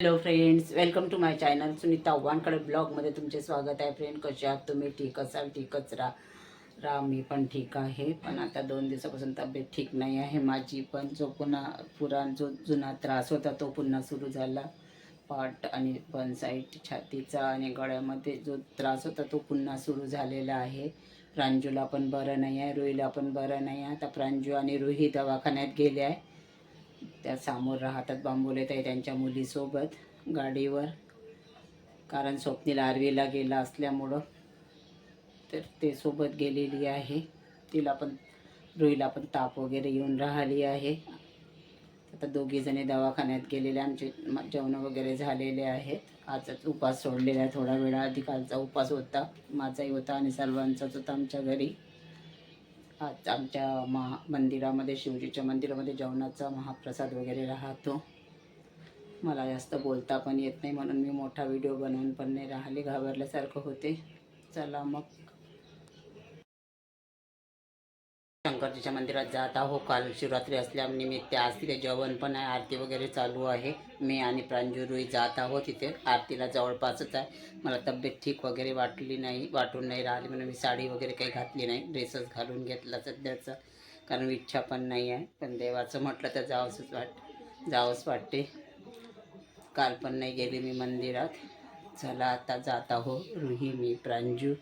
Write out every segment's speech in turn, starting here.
Hello friends welcome to my channel Sunita Wankade ब्लॉगमध्ये तुमचे स्वागत आहे. फ्रेंड कसे आहात? तुम्ही ठीक असाल? ठीकच राहा राहा मी पण ठीक आहे. पण आता दोन दिवसापासून तब्येत ठीक नाही आहे. माझी पण जो पुन्हा पुराण जो जुना त्रास होता तो पुन्हा सुरू झाला. पाठ आणि पण साईड छातीचा आणि गळ्यामध्ये जो त्रास होता तो पुन्हा सुरू झालेला आहे. प्रांजूला पण बरं नाही आहे. रुईला पण बरं नाही आहे. आता प्रांजू आणि रुही दवाखान्यात गेले आहे. त्या समोर राहतात बांबोलेत आहे त्यांच्या मुलीसोबत गाडीवर. कारण स्वप्नील आर्वीला गेला असल्यामुळं तर ते सोबत गेलेली आहे. तिला पण रुईला पण ताप वगैरे येऊन राहिली आहे. आता दोघीजणी दवाखान्यात गेलेले आमचे जेवणं वगैरे झालेले आहेत. आजच उपास सोडलेला आहे. थोडा वेळा आधी कालचा उपास होता. माझाही होता आणि सर्वांचाच होता आमच्या घरी. आज आमच्या महा मंदिरामध्ये शिवजीच्या मंदिरामध्ये जेवणाचा महाप्रसाद वगैरे राहतो. मला जास्त बोलता पण येत नाही म्हणून मी मोठा व्हिडिओ बनवून पण नाही राहिले. घाबरल्यासारखं होते. चला मग. शंकरजीच्या मंदिरात जात आहो. काल शिवरात्री असल्यानिमित्त आज तिथे जेवण पण आहे. आरती वगैरे चालू आहे. मी आणि प्रांजुरुई जात आहो तिथे आरतीला जवळपासच आहे. मला तब्येत ठीक वगैरे वाटली नाही वाटून नाही राहिली म्हणून मी साडी वगैरे काही घातली नाही. ड्रेसच घालून घेतला सध्याचं. कारण इच्छा पण नाही आहे. पण देवाचं म्हटलं तर जावंसच वाट जावंच वाटते. काल पण नाही गेली मी मंदिरात. चला आता जात आहो. रुही मी प्रांजू.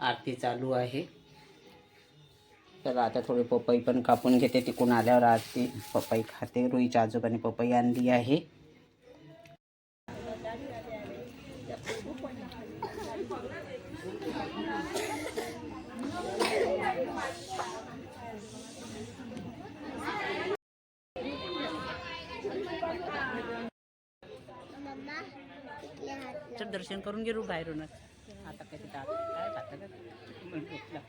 आरती चालू आहे. तर आता थोडी पपई पण कापून घेते. तिकून आल्यावर आज ती पपई खाते. रुईच्या आजोबाने पपई आणली आहे. दर्शन करून गेलो बाहेरूनच. आता काय काय खातं का मग झोपला.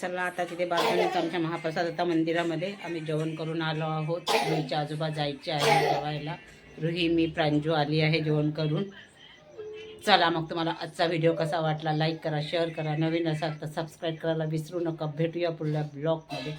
चला आता तिथे बाजूनच आमच्या महाप्रसाद होता मंदिरामध्ये आम्ही जेवण करून आलो आहोत. रुईच्या आजोबा जायचे आहे जेवायला. रुही मी प्रांजू आली आहे जेवण करून. चला मग तुम्हाला आजचा व्हिडिओ कसा वाटला? लाईक करा शेअर करा. नवीन असाल तर सबस्क्राईब करायला विसरू नका. भेटूया पुढल्या ब्लॉगमध्ये.